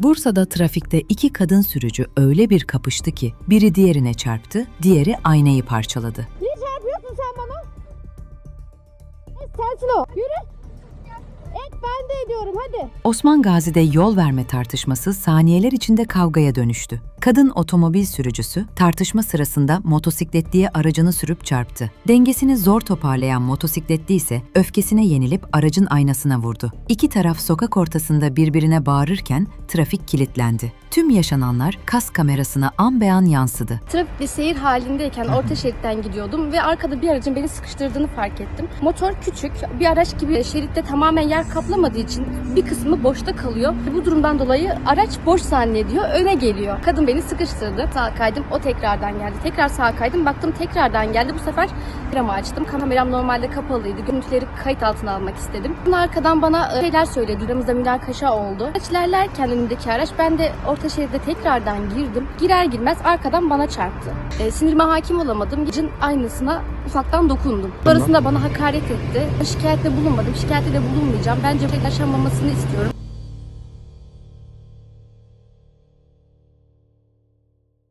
Bursa'da trafikte iki kadın sürücü öyle bir kapıştı ki biri diğerine çarptı, diğeri aynayı parçaladı. Niye çarpıyorsun sen bana? Evet, sensin o. Yürü. Et ben de ediyorum hadi. Osman Gazi'de yol verme tartışması saniyeler içinde kavgaya dönüştü. Kadın otomobil sürücüsü tartışma sırasında motosikletliye aracını sürüp çarptı. Dengesini zor toparlayan motosikletli ise öfkesine yenilip aracın aynasına vurdu. İki taraf sokak ortasında birbirine bağırırken trafik kilitlendi. Tüm yaşananlar kas kamerasına an be an yansıdı. Trafikte seyir halindeyken orta şeritten gidiyordum ve arkada bir aracın beni sıkıştırdığını fark ettim. Motor küçük, bir araç gibi şeritte tamamen yer kaplamadığı için bir kısmı boşta kalıyor. Bu durumdan dolayı araç boş zannediyor, öne geliyor. Kadın beni sıkıştırdı. Sağa kaydım, o tekrardan geldi. Tekrar sağa kaydım, baktım tekrardan geldi. Bu sefer kameramı açtım. Kameram normalde kapalıydı. Görüntüleri kayıt altına almak istedim. Bunun arkadan bana e, şeyler söyledi. Aramızda münakaşa oldu. Araç ilerlerken önümdeki araç ben de orta şeride tekrardan girdim. Girer girmez arkadan bana çarptı. E, sinirime hakim olamadım. Aracın aynısına ufaktan dokundum. Sonrasında bana hakaret etti. Şikayette bulunmadım. Şikayette de bulunmayacağım. Bence yaşanmamasını istiyorum.